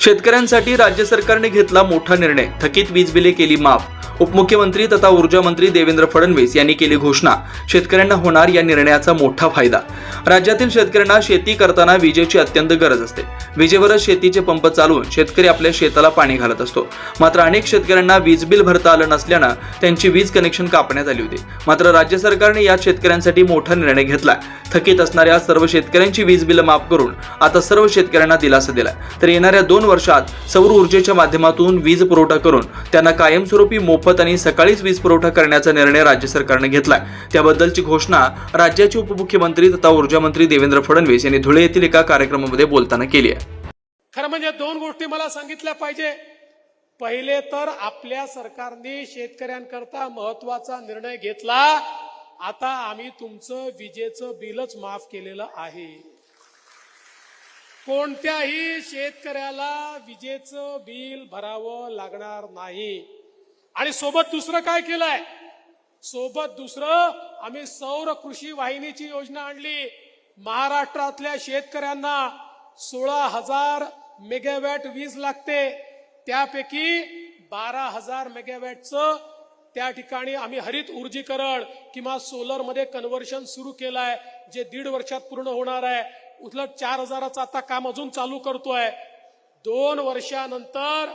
शेतकऱ्यांसाठी राज्य सरकारने घेतला मोठा निर्णय. थकीत वीज बिले केली माफ उपमुख्यमंत्री तथा ऊर्जा मंत्री देवेंद्र फडणवीस यांनी केली घोषणा. शेतकऱ्यांना होणार या निर्णयाचा मोठा फायदा. राज्यातील शेतकऱ्यांना शेती करताना विजेची अत्यंत गरज असते. विजेवरच शेतीचे पंप चालवून शेतकरी आपल्या शेताला पाणी घालत असतो. मात्र अनेक शेतकऱ्यांना वीज बिल भरता आलं नसल्यानं त्यांची वीज कनेक्शन कापण्यात आली होती. मात्र राज्य सरकारने या शेतकऱ्यांसाठी मोठा निर्णय घेतला. थकीत असणाऱ्या सर्व शेतकऱ्यांची वीज बिल माफ करून आता सर्व शेतकऱ्यांना दिलासा दिला तर येणाऱ्या दोन वर्षात सौर ऊर्जेच्या माध्यमातून वीज पुरवठा करून त्यांना कायमस्वरूपी मोफत आणि सकाळीच वीज पुरवठा करण्याचा निर्णय राज्य सरकारने घेतलाय. त्याबद्दलची घोषणा राज्याचे उपमुख्यमंत्री तथा ऊर्जा मंत्री देवेंद्र फडणवीस यांनी धुळे येथील एका कार्यक्रमामध्ये बोलताना केली आहे. खरं म्हणजे दोन गोष्टी मला सांगितल्या पाहिजे. पहिले तर आपल्या सरकारने शेतकऱ्यांकरता महत्त्वाचा निर्णय घेतला. आता आम्ही तुमचं विजेचं बिलच माफ केलेलं आहे. कोणत्याही शेतकऱ्याला विजेचं बिल भरावं लागणार नाही. आणि सोबत दुसरं काय केलंय? सोबत दुसरं आम्ही सौर कृषी वाहिनीची योजना आणली. महाराष्ट्रातल्या शेतकऱ्यांना सोळा हजार मेगावॅट वीज लागते. त्यापैकी बारा हजार मेगावॅटचं त्या ठिकाणी आम्ही हरित ऊर्जीकरण किंवा सोलरमध्ये कन्वर्शन कन्व्हर्शन सुरू केलंय जे दीड वर्षात पूर्ण होणार आहे. उलट चार हजाराचं आता काम अजून चालू करतोय. दोन वर्षानंतर